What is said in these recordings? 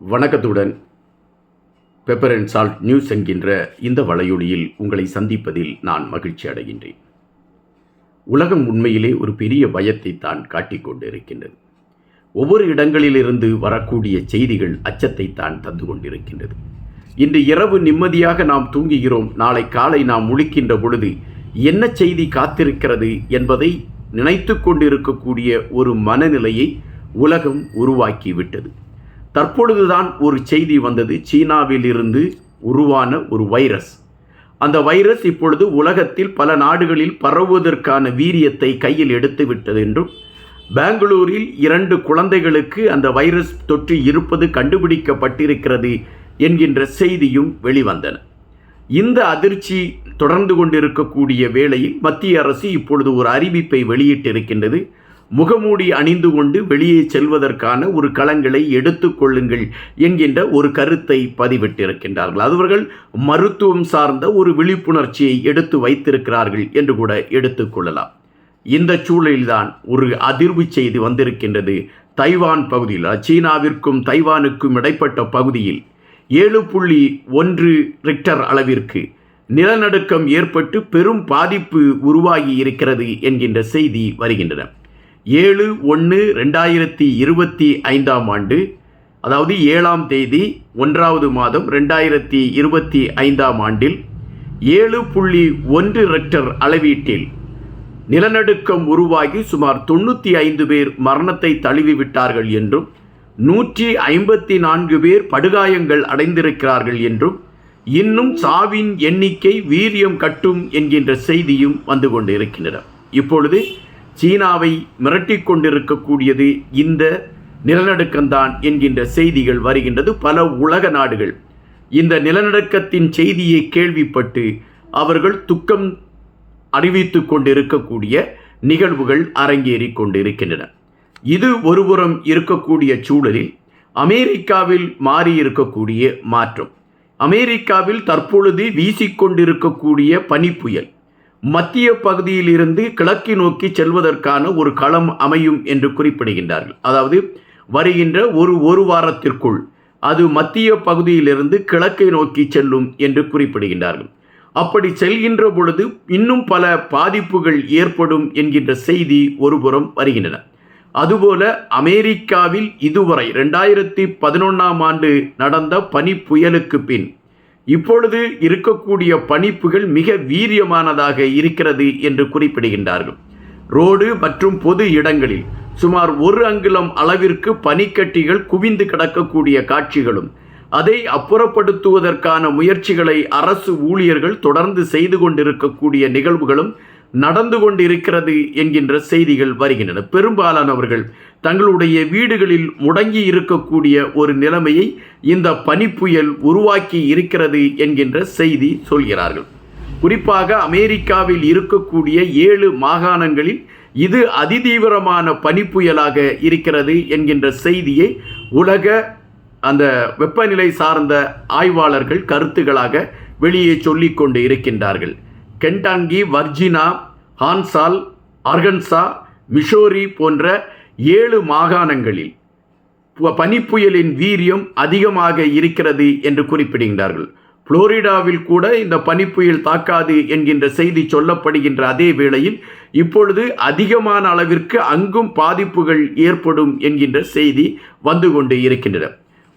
வணக்கத்துடன் pepper and salt news என்கின்ற இந்த வலையொலியில் உங்களை சந்திப்பதில் நான் மகிழ்ச்சி அடைகின்றேன். உலகம் உண்மையிலே ஒரு பெரிய பயத்தை தான் காட்டிக்கொண்டு இருக்கின்றது ஒவ்வொரு இடங்களிலிருந்து வரக்கூடிய செய்திகள் அச்சத்தை தான் தந்து கொண்டிருக்கின்றது. இன்று இரவு நிம்மதியாக நாம் தூங்குகிறோம். நாளை காலை நாம் முழிக்கின்ற பொழுது என்ன செய்தி காத்திருக்கிறது என்பதை நினைத்து கொண்டிருக்கக்கூடிய ஒரு மனநிலையை உலகம் உருவாக்கிவிட்டது. தற்பொழுதுதான் ஒரு செய்தி வந்தது. சீனாவில் இருந்து உருவான ஒரு வைரஸ். அந்த வைரஸ் இப்பொழுது உலகத்தில் பல நாடுகளில் பரவுவதற்கான வீரியத்தை கையில் எடுத்து விட்டது என்றும் பெங்களூரில் இரண்டு குழந்தைகளுக்கு அந்த வைரஸ் தொற்று இருப்பது கண்டுபிடிக்கப்பட்டிருக்கிறது என்கின்ற செய்தியும் வெளிவந்தன. இந்த அதிர்ச்சி தொடர்ந்து கொண்டிருக்கக்கூடிய வேளையில் மத்திய அரசு இப்பொழுது ஒரு அறிவிப்பை வெளியிட்டிருக்கின்றது. முகமூடி அணிந்து கொண்டு வெளியே செல்வதற்கான ஒரு களங்களை எடுத்துக்கொள்ளுங்கள் என்கின்ற ஒரு கருத்தை பதிவிட்டிருக்கின்றார்கள். அவர்கள் மருத்துவம் சார்ந்த ஒரு விழிப்புணர்ச்சியை எடுத்து வைத்திருக்கிறார்கள் என்று கூட எடுத்துக்கொள்ளலாம் இந்த சூழலில்தான் ஒரு அதிர்வு செய்தி வந்திருக்கின்றது. தைவான் பகுதியில் சீனாவிற்கும் தைவானுக்கும் இடைப்பட்ட பகுதியில் ஏழு புள்ளி ஒன்று ரிக்டர் அளவிற்கு நிலநடுக்கம் ஏற்பட்டு பெரும் பாதிப்பு உருவாகி இருக்கிறது என்கின்ற செய்தி வருகின்றன. ஏழு ஒன்று ரெண்டாயிரத்தி இருபத்தி ஐந்தாம் ஆண்டு அதாவது ஏழாம் தேதி ஒன்றாவது மாதம் ரெண்டாயிரத்தி இருபத்தி ஐந்தாம் ஆண்டில் ஏழு புள்ளி ஒன்று ரெக்டர் அளவீட்டில் நிலநடுக்கம் உருவாகி சுமார் தொண்ணூற்றி ஐந்து பேர் மரணத்தை தழுவிவிட்டார்கள் என்றும் நூற்றி ஐம்பத்தி நான்கு பேர் படுகாயங்கள் அடைந்திருக்கிறார்கள் என்றும் இன்னும் சாவின் எண்ணிக்கை வீரியம் கட்டும் என்கின்ற செய்தியும் வந்து கொண்டிருக்கின்றன. இப்பொழுது சீனாவை மிரட்டி கொண்டிருக்கக்கூடியது இந்த நிலநடுக்கம்தான் என்கின்ற செய்திகள் வருகின்றது பல உலக நாடுகள். இந்த நிலநடுக்கத்தின் செய்தியை கேள்விப்பட்டு அவர்கள் துக்கம் அறிவித்து கொண்டிருக்கக்கூடிய நிகழ்வுகள் அரங்கேறி கொண்டிருக்கின்றன. இது ஒருபுறம் இருக்கக்கூடிய சூழலில் அமெரிக்காவில் மாறி இருக்கக்கூடிய மாற்றம். அமெரிக்காவில் தற்பொழுது வீசிக்கொண்டிருக்கக்கூடிய பனிப்புயல் மத்திய பகுதியிலிருந்து கிழக்கை நோக்கி செல்வதற்கான ஒரு களம் அமையும் என்று குறிப்பிடுகின்றார்கள். அதாவது வருகின்ற ஒரு ஒரு வாரத்திற்குள் அது மத்திய பகுதியிலிருந்து கிழக்கை நோக்கி செல்லும் என்று குறிப்பிடுகின்றார்கள். அப்படி செல்கின்ற பொழுது இன்னும் பல பாதிப்புகள் ஏற்படும் என்கின்ற செய்தி ஒருபுறம் வருகின்றன. அதுபோல அமெரிக்காவில் இதுவரை ரெண்டாயிரத்தி பதினொன்றாம் ஆண்டு நடந்த பனி புயலுக்கு பின் இப்பொழுது இருக்கக்கூடிய பணிப்புகள் மிக வீரியமானதாக இருக்கிறது என்று குறிப்பிடுகின்றார்கள். ரோடு மற்றும் பொது இடங்களில் சுமார் ஒரு அங்குலம் அளவிற்கு பனிக்கட்டிகள் குவிந்து கிடக்கக்கூடிய காட்சிகளும் அதை அப்புறப்படுத்துவதற்கான முயற்சிகளை அரசு ஊழியர்கள் தொடர்ந்து செய்து கொண்டிருக்கக்கூடிய நிகழ்வுகளும் நடந்து கொண்டிருக்கிறது என்கின்ற செய்திகள் வருகின்றன. பெரும்பாலானவர்கள் தங்களுடைய வீடுகளில் முடங்கி இருக்கக்கூடிய ஒரு நிலைமையை இந்த பனிப்புயல் உருவாக்கி இருக்கிறது என்கின்ற செய்தி சொல்கிறார்கள். குறிப்பாக அமெரிக்காவில் இருக்கக்கூடிய ஏழு மாகாணங்களில் இது அதிதீவிரமான பனிப்புயலாக இருக்கிறது என்கின்ற செய்தியை உலக அந்த வெப்பநிலை சார்ந்த ஆய்வாளர்கள் கருத்துகளாக வெளியே சொல்லிக்கொண்டு இருக்கின்றார்கள். கென்டாங்கி வர்ஜினா ஹான்சால் அர்கன்சா மிஷோரி போன்ற ஏழு மாகாணங்களில் பனிப்புயலின் வீரியம் அதிகமாக இருக்கிறது என்று குறிப்பிடுகின்றார்கள். புளோரிடாவில் கூட இந்த பனிப்புயல் தாக்காது என்கின்ற செய்தி சொல்லப்படுகின்ற அதே வேளையில் இப்பொழுது அதிகமான அளவிற்கு அங்கும் பாதிப்புகள் ஏற்படும் என்கின்ற செய்தி வந்து கொண்டு இருக்கின்றன.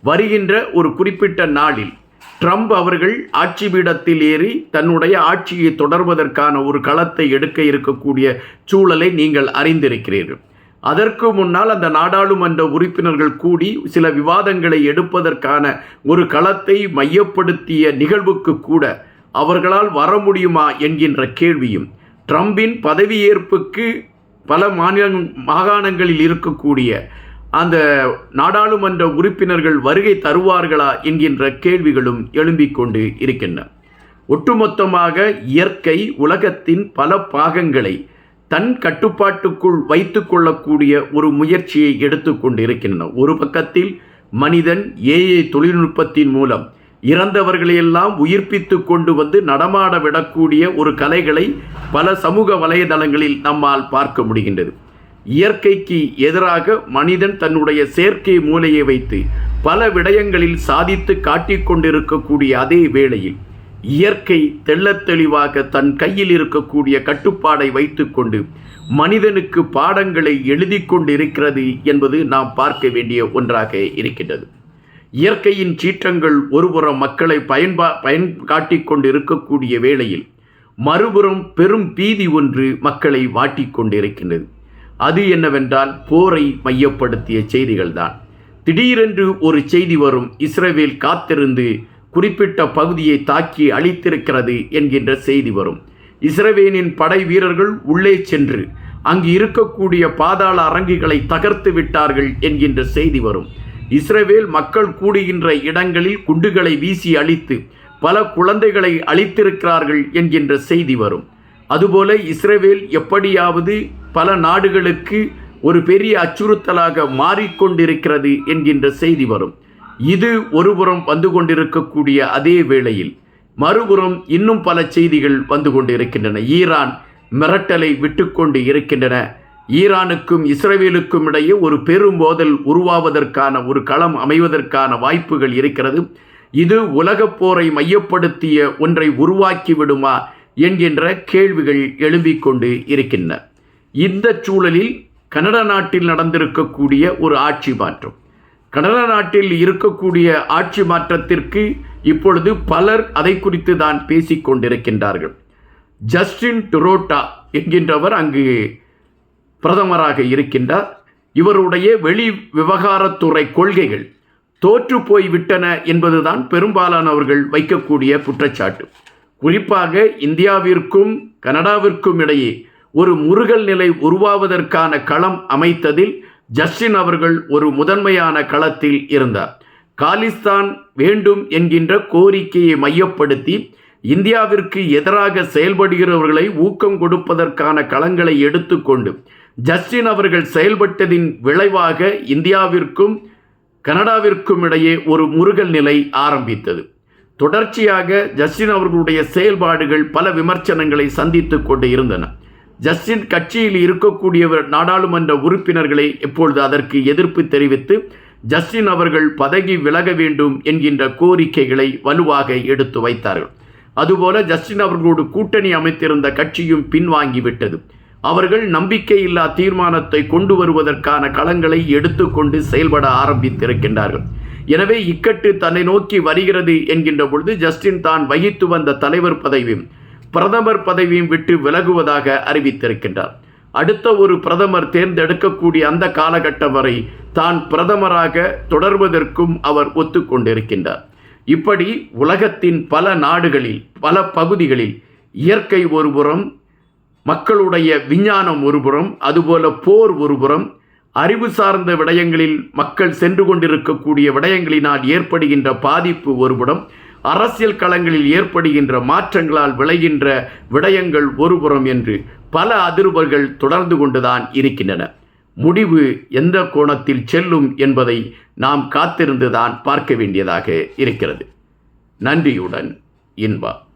வருகின்ற ஒரு குறிப்பிட்ட நாளில் ட்ரம்ப் அவர்கள் ஆட்சி பீடத்தில் ஏறி தன்னுடைய ஆட்சியை தொடர்வதற்கான ஒரு களத்தை எடுக்க இருக்கக்கூடிய சூழலை நீங்கள் அறிந்திருக்கிறீர்கள். அதற்கு முன்னால் அந்த நாடாளுமன்ற உறுப்பினர்கள் கூடி சில விவாதங்களை எடுப்பதற்கான ஒரு களத்தை மையப்படுத்திய நிகழ்வுக்கு கூட அவர்களால் வர முடியுமா என்கின்ற கேள்வியும் ட்ரம்பின் பதவியேற்புக்கு பல மாநில மாகாணங்களில் இருக்கக்கூடிய அந்த நாடாளுமன்ற உறுப்பினர்கள் வருகை தருவார்களா என்கின்ற கேள்விகளும் எழும்பிக் கொண்டு இருக்கின்றன. ஒட்டுமொத்தமாக இயற்கை உலகத்தின் பல பாகங்களை தன் கட்டுப்பாட்டுக்குள் வைத்து கொள்ளக்கூடிய ஒரு முயற்சியை எடுத்துக்கொண்டு இருக்கின்றன ஒரு பக்கத்தில் மனிதன் ஏஐ தொழில்நுட்பத்தின் மூலம் இறந்தவர்களையெல்லாம் உயிர்ப்பித்து கொண்டு வந்து நடமாட விடக்கூடிய ஒரு கலைகளை பல சமூக வலைதளங்களில் நம்மால் பார்க்க முடிகின்றது. இயற்கைக்கு எதிராக மனிதன் தன்னுடைய செயற்கை மூலையை வைத்து பல விடயங்களில் சாதித்து காட்டிக்கொண்டிருக்கக்கூடிய அதே வேளையில் இயற்கை தெள்ளத் தெளிவாக தன் கையில் இருக்கக்கூடிய கட்டுப்பாடை வைத்துக்கொண்டு மனிதனுக்கு பாடங்களை எழுதி கொண்டிருக்கிறது என்பது நாம் பார்க்க வேண்டிய ஒன்றாக இருக்கின்றது. இயற்கையின் சீற்றங்கள் ஒருபுறம் மக்களை பயன்பா பயன் காட்டி கொண்டு இருக்கக்கூடிய வேளையில் மறுபுறம் பெரும் பீதி ஒன்று மக்களை வாட்டிக் கொண்டிருக்கின்றது. அது என்னவென்றால் போரை மையப்படுத்திய செய்திகள்தான். திடீரென்று ஒரு செய்தி வரும் இஸ்ரேவேல் காத்திருந்து குறிப்பிட்ட பகுதியை தாக்கி அழித்திருக்கிறது என்கின்ற செய்தி வரும். இஸ்ரவேலின் படை வீரர்கள் உள்ளே சென்று அங்கு இருக்கக்கூடிய பாதாள அரங்குகளை தகர்த்து விட்டார்கள் என்கின்ற செய்தி வரும். இஸ்ரவேல் மக்கள் கூடுகின்ற இடங்களில் குண்டுகளை வீசி அழித்து பல குழந்தைகளை அழித்திருக்கிறார்கள் என்கின்ற செய்தி வரும். அதுபோல இஸ்ரவேல் எப்படியாவது பல நாடுகளுக்கு ஒரு பெரிய அச்சுறுத்தலாக மாறிக்கொண்டிருக்கிறது என்கின்ற செய்தி வரும். இது ஒருபுறம் வந்து கொண்டிருக்கக்கூடிய அதே வேளையில் மறுபுறம் இன்னும் பல செய்திகள் வந்து கொண்டிருக்கின்றன. ஈரான் மிரட்டலை விட்டுக்கொண்டு இருக்கின்றன. ஈரானுக்கும் இஸ்ரேலுக்கும் இடையே ஒரு பெரும் மோதல் உருவாவதற்கான ஒரு களம் அமைவதற்கான வாய்ப்புகள் இருக்கிறது. இது உலகப் போரை மையப்படுத்திய ஒன்றை உருவாக்கி விடுமா என்கின்ற கேள்விகள் எழும்பிக் கொண்டு இருக்கின்றன. இந்த சூழலில் கனடா நாட்டில் நடந்திருக்கக்கூடிய ஒரு ஆட்சி மாற்றம். கடல நாட்டில் இருக்கக்கூடிய ஆட்சி மாற்றத்திற்கு இப்பொழுது பலர் அதை குறித்து தான் பேசிக் கொண்டிருக்கின்றார்கள். ஜஸ்டின் டுரோட்டா என்கின்றவர் அங்கு பிரதமராக இருக்கின்றார். இவருடைய வெளி விவகாரத்துறை கொள்கைகள் தோற்று போய்விட்டன என்பதுதான் பெரும்பாலானவர்கள் வைக்கக்கூடிய குற்றச்சாட்டு. குறிப்பாக இந்தியாவிற்கும் கனடாவிற்கும் இடையே ஒரு முருகல் நிலை உருவாவதற்கான களம் அமைத்ததில் ஜஸ்டின் அவர்கள் ஒரு முதன்மையான களத்தில் இருந்தார். காலிஸ்தான் வேண்டும் என்கின்ற கோரிக்கையை மையப்படுத்தி இந்தியாவிற்கு எதிராக செயல்படுகிறவர்களை ஊக்கம் கொடுப்பதற்கான களங்களை எடுத்துக்கொண்டு ஜஸ்டின் அவர்கள் செயல்பட்டதின் விளைவாக இந்தியாவிற்கும் கனடாவிற்கும் இடையே ஒரு முருகல் நிலை ஆரம்பித்தது. தொடர்ச்சியாக ஜஸ்டின் அவர்களுடைய செயல்பாடுகள் பல விமர்சனங்களை சந்தித்து கொண்டு இருந்தன. ஜஸ்டின் கட்சியில் இருக்கக்கூடியவர் நாடாளுமன்ற உறுப்பினர்களை எப்பொழுது அதற்கு எதிர்ப்பு தெரிவித்து ஜஸ்டின் அவர்கள் பதவி விலக வேண்டும் என்கின்ற கோரிக்கைகளை வலுவாக எடுத்து வைத்தார்கள். அதுபோல ஜஸ்டின் அவர்களோடு கூட்டணி அமைத்திருந்த கட்சியும் பின்வாங்கிவிட்டது. அவர்கள் நம்பிக்கையில்லா தீர்மானத்தை கொண்டு வருவதற்கான களங்களை எடுத்துக்கொண்டு செயல்பட ஆரம்பித்திருக்கின்றார்கள். எனவே இக்கட்டு தன்னை நோக்கி வருகிறது என்கின்ற பொழுது ஜஸ்டின் தான் வகித்து வந்த தலைவர் பதவியும் பிரதமர் பதவியும் விட்டு விலகுவதாக அறிவித்திருக்கின்றார். அடுத்த ஒரு பிரதமர் தேர்ந்தெடுக்கக்கூடிய அந்த காலகட்டம் வரை தான் பிரதமராக தொடர்வதற்கும் அவர் ஒத்துக்கொண்டிருக்கின்றார். இப்படி உலகத்தின் பல நாடுகளில் பல பகுதிகளில் இயற்கை ஒருபுறம் மக்களுடைய விஞ்ஞானம் ஒருபுறம் அதுபோல போர் ஒருபுறம் அறிவு சார்ந்த விடயங்களில் மக்கள் சென்று கொண்டிருக்கக்கூடிய விடயங்களினால் ஏற்படுகின்ற பாதிப்பு ஒருபுறம் அரசியல் களங்களில் ஏற்படுகின்ற மாற்றங்களால் விளைகின்ற விடயங்கள் ஒருபுறம் என்று பல அதிர்வுகள் தொடர்ந்து கொண்டுதான் இருக்கின்றன. முடிவு எந்த கோணத்தில் செல்லும் என்பதை நாம் காத்திருந்துதான் பார்க்க வேண்டியதாக இருக்கிறது. நன்றியுடன் இன்பா